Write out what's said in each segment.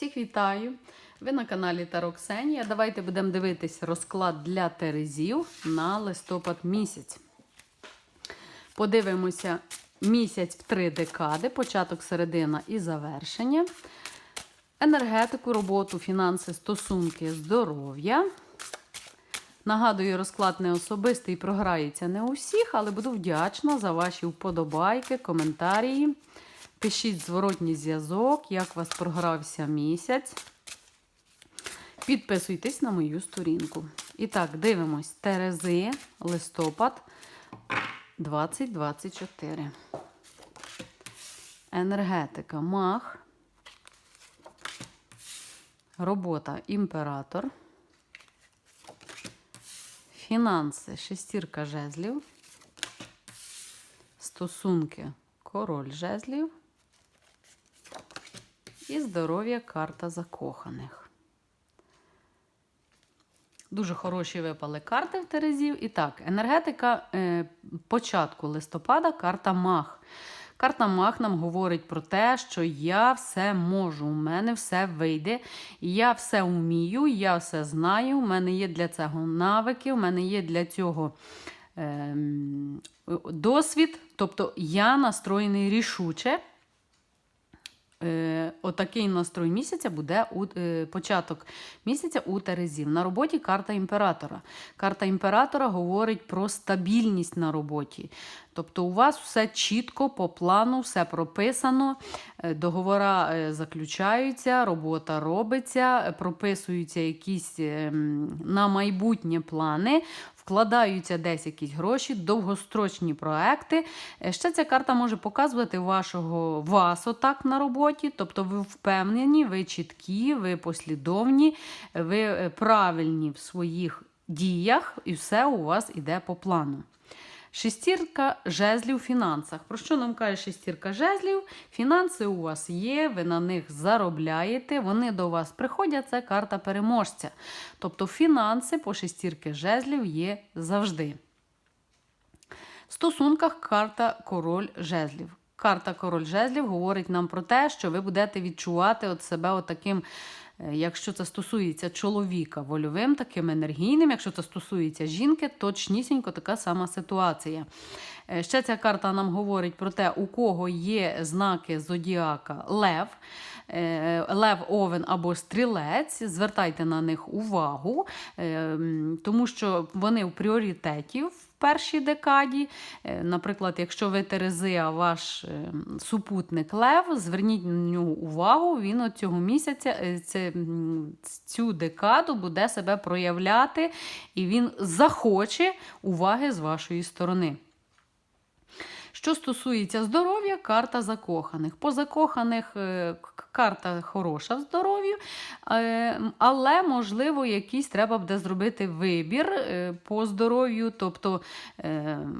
Всіх вітаю! Ви на каналі Таро Ксенія. Давайте будемо дивитись розклад для Терезів на листопад місяць. Подивимося місяць в три декади, початок, середина і завершення. Енергетику, роботу, фінанси, стосунки, здоров'я. Нагадую, розклад не особистий, програється не у всіх, але буду вдячна за ваші вподобайки, коментарі. Пишіть зворотній зв'язок, як вас програвся місяць. Підписуйтесь на мою сторінку. І так, дивимось. Терези, листопад 2024. Енергетика мах. Робота імператор. Фінанси шестірка жезлів. Стосунки король жезлів. І здоров'я карта закоханих. Дуже хороші випали карти в Терезів. І так, енергетика е, початку листопада, карта Мах. Карта Мах нам говорить про те, що я все можу, у мене все вийде, я все вмію, я все знаю, у мене є для цього навики, у мене є для цього е, досвід. Тобто я настроєний рішуче. Е, Отакий настрой місяця буде у е, початок місяця у Терезів. На роботі карта імператора. Карта імператора говорить про стабільність на роботі. Тобто у вас все чітко по плану, все прописано, е, договори е, заключаються, робота робиться, е, прописуються якісь на майбутнє плани, вкладаються десь якісь гроші, довгострочні проекти. Ще ця карта може показувати вашого вас отак на роботі. Тобто ви впевнені, ви чіткі, ви послідовні, ви правильні в своїх діях, і все у вас іде по плану. Шестірка жезлів у фінансах. Про що нам каже шестірка жезлів? Фінанси у вас є, ви на них заробляєте, вони до вас приходять, це карта переможця. Тобто фінанси по шестірки жезлів є завжди. В стосунках карта король жезлів. Карта король жезлів говорить нам про те, що ви будете відчувати от себе отаким, е, якщо це стосується чоловіка, вольовим, таким енергійним. Якщо це стосується жінки, точнісінько така сама ситуація. Е, Ще ця карта нам говорить про те, у кого є знаки зодіака Лев. Е, Лев, овен або стрілець, звертайте на них увагу, тому що вони в пріоритеті першій декаді. Е, Наприклад, якщо ви Терези, ваш е, супутник Лев, зверніть на нього увагу, він от цього місяця е, цю декаду буде себе проявляти, і він захоче уваги з вашої сторони. Що стосується здоров'я, карта закоханих. По закоханих е, карта хороша в здоров'ю, е, але, можливо, якийсь треба буде зробити вибір е, по здоров'ю, тобто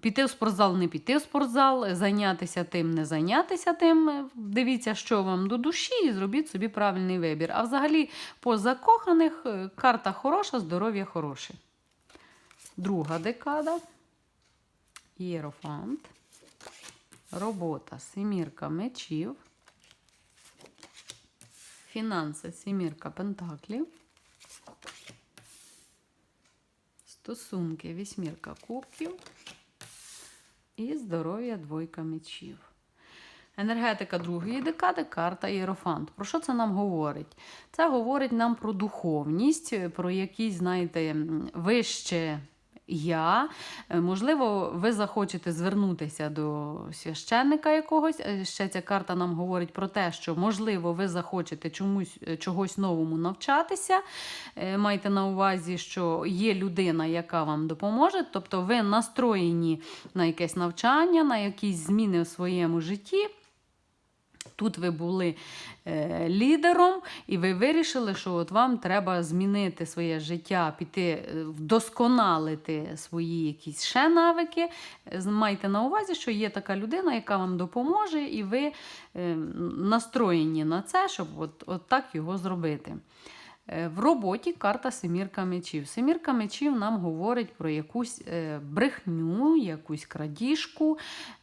піти в спортзал, не піти в спортзал, зайнятися тим, не зайнятися тим. Дивіться, що вам до душі, і зробіть собі правильний вибір. А взагалі, по закоханих карта хороша, здоров'я хороше. Друга декада. Єрофант. Робота семірка мечів. Фінанси семірка пентаклів. Стосунки вісьмірка кубків. І здоров'я двойка мечів. Енергетика другої декади карта Єрофант. Про що це нам говорить? Це говорить нам про духовність, про якісь, знаєте, вище я. Е, Можливо, ви захочете звернутися до священника якогось. Е, Ще ця карта нам говорить про те, що, можливо, ви захочете чомусь, е, чогось новому навчатися. Майте на увазі, що є людина, яка вам допоможе, тобто ви настроєні на якесь навчання, на якісь зміни в своєму житті. Тут ви були е, лідером, і ви вирішили, що от вам треба змінити своє життя, піти, е, вдосконалити свої якісь ще навики. Е, Майте на увазі, що є така людина, яка вам допоможе, і ви е, настроєні на це, щоб от, от так його зробити. Е, В роботі карта Семірка мечів. Семірка мечів нам говорить про якусь е, брехню, якусь крадіжку.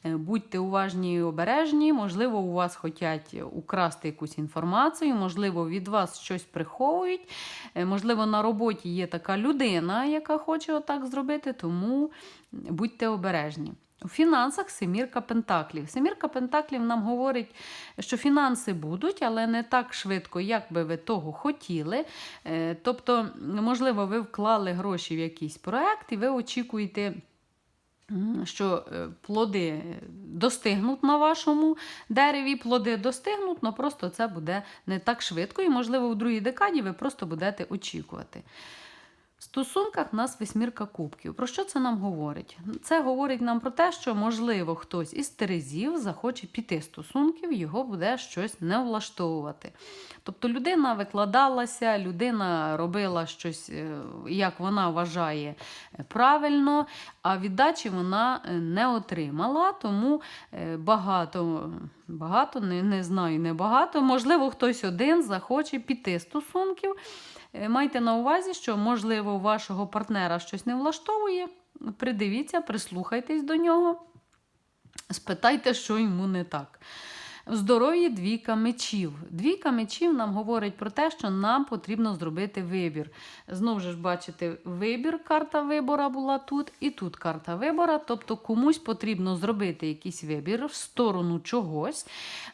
Е, Будьте уважні і обережні. Можливо, у вас хочуть украсти якусь інформацію, можливо, від вас щось приховують. Можливо, на роботі є така людина, яка хоче отак зробити, тому будьте обережні. У фінансах семірка пентаклів. Семірка пентаклів нам говорить, що фінанси будуть, але не так швидко, як би ви того хотіли. Е, Тобто, можливо, ви вклали гроші в якийсь проект, і ви очікуєте. Що е, плоди достигнуть на вашому дереві, плоди достигнуть, але просто це буде не так швидко, і, можливо, у другій декаді ви просто будете очікувати. В стосунках в нас восьмірка кубків. Про що це нам говорить? Це говорить нам про те, що, можливо, хтось із терезів захоче піти стосунків, його буде щось не влаштовувати. Тобто людина викладалася, людина робила щось, е, як вона вважає е, правильно, а віддачі вона е, не отримала, тому е, багато, багато не, не знаю, не багато. Можливо, хтось один захоче піти стосунків. Е, Майте на увазі, що, можливо, вашого партнера щось не влаштовує. Придивіться, прислухайтесь до нього, спитайте, що йому не так. В здоров'ї двійка мечів. Двійка мечів нам говорить про те, що нам потрібно зробити вибір. Знову ж бачите, вибір, карта вибора була тут, і тут карта вибора. Тобто комусь потрібно зробити якийсь вибір в сторону чогось.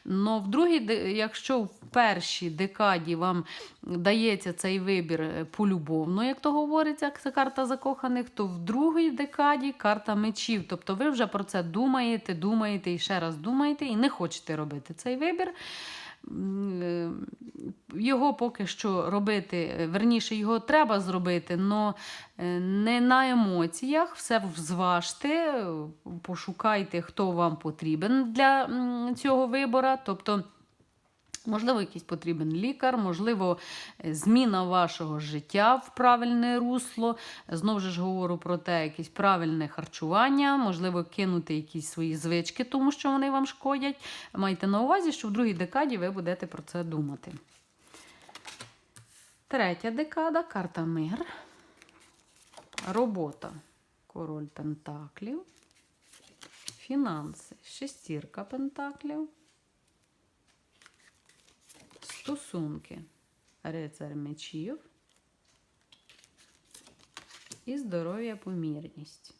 Но в другій, якщо в першій декаді вам дається цей вибір е, полюбовно, як то говориться, як це карта закоханих, то в другій декаді карта мечів. Тобто ви вже про це думаєте, думаєте і ще раз думаєте, і не хочете робити цей вибір. Е, Його поки що робити, е, верніше, його треба зробити, але не на емоціях, все зважте, е, пошукайте, хто вам потрібен для цього вибора. Тобто, Можливо, якийсь потрібен лікар, можливо, е, зміна вашого життя в правильне русло. Знову ж говорю про те, якесь правильне харчування, можливо, кинути якісь свої звички, тому що вони вам шкодять. Майте на увазі, що в другій декаді ви будете про це думати. Третя декада карта мир. Робота. Король Пентаклів. Фінанси. Шестірка Пентаклів. Стосунки. Рицар мечів. І здоров'я помірність.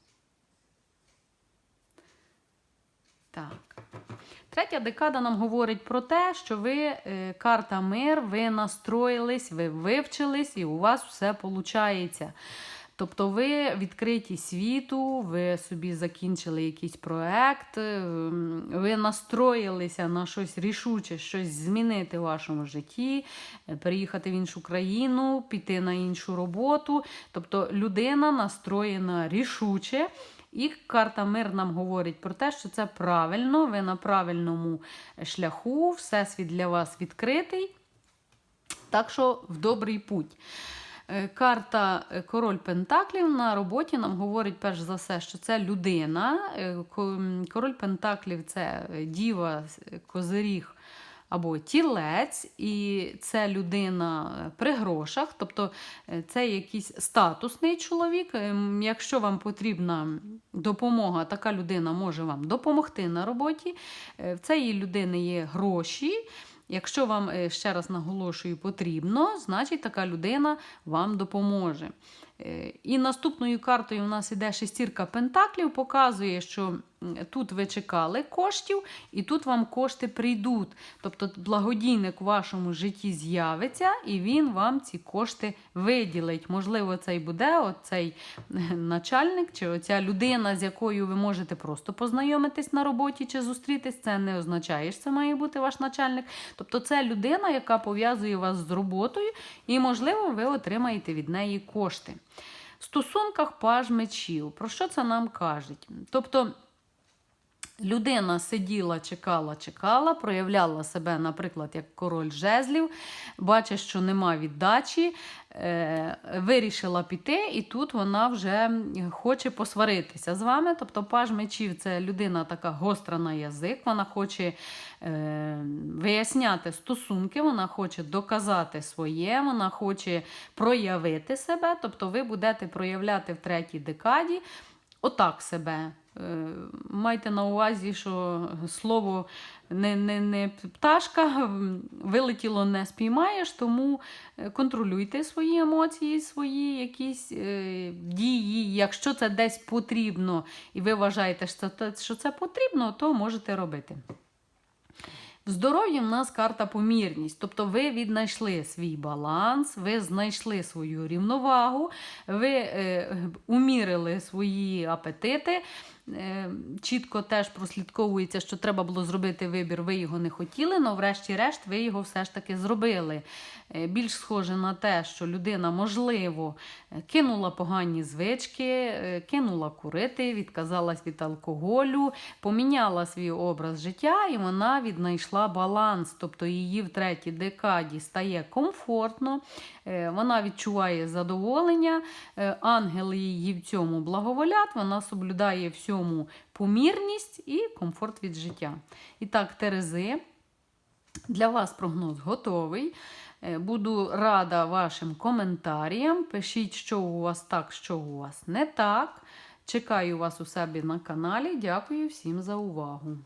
Так. Третя декада нам говорить про те, що ви е, карта мир, ви настроїлись, ви вивчились, і у вас все виходить. Тобто ви відкриті світу, ви собі закінчили якийсь проект, е, ви настроїлися на щось рішуче, щось змінити в вашому житті, е, переїхати в іншу країну, піти на іншу роботу. Тобто людина настроєна рішуче. І карта мир нам говорить про те, що це правильно, ви на правильному шляху, всесвіт для вас відкритий. Так що в добрий путь. Е, Карта е, Король Пентаклів на роботі нам говорить перш за все, що це людина. Е, Король Пентаклів це діва, козиріг або тілець, і це людина при грошах, тобто це якийсь статусний чоловік. Е, Якщо вам потрібна допомога, така людина може вам допомогти на роботі. В цієї людини є гроші. Якщо вам, е, ще раз наголошую, потрібно, значить така людина вам допоможе. Е, І наступною картою у нас іде шестірка пентаклів, показує, що тут ви чекали коштів, і тут вам кошти прийдуть. Тобто благодійник у вашому житті з'явиться, і він вам ці кошти виділить. Можливо, це й буде оцей е, начальник, чи оця людина, з якою ви можете просто познайомитись на роботі чи зустрітись. Це не означає, що це має бути ваш начальник. Тобто, це людина, яка пов'язує вас з роботою, і, можливо, ви отримаєте від неї кошти. Стосунках паж мечів. Про що це нам кажуть? Тобто. Людина сиділа, чекала, чекала, проявляла себе, наприклад, як король жезлів, бачить, що нема віддачі, е, вирішила піти, і тут вона вже хоче посваритися з вами. Тобто паж мечів це людина така гостра на язик, вона хоче е, виясняти стосунки, вона хоче доказати своє, вона хоче проявити себе. Тобто ви будете проявляти в третій декаді отак себе. Е, Майте на увазі, що слово не, не, не пташка, вилетіло не спіймаєш, тому е, контролюйте свої емоції, свої якісь е, дії. Якщо це десь потрібно, і ви вважаєте, що це, що це потрібно, то можете робити. В здоров'ї в нас карта помірність, тобто ви віднайшли свій баланс, ви знайшли свою рівновагу, ви е, умірили свої апетити. Е, чітко теж прослідковується, що треба було зробити вибір, ви його не хотіли, але врешті-решт ви його все ж таки зробили. Е, більш схоже на те, що людина, можливо, е, кинула погані звички, кинула курити, відказалась від алкоголю, поміняла свій образ життя і вона віднайшла баланс. Тобто її в третій декаді стає комфортно, вона відчуває задоволення, ангели її в цьому благоволять, вона соблюдає всьому помірність і комфорт від життя. І так, Терези. Для вас прогноз готовий. Е, Буду рада вашим коментарям. Пишіть, що у вас так, що у вас не так. Чекаю вас у себе на каналі. Дякую всім за увагу.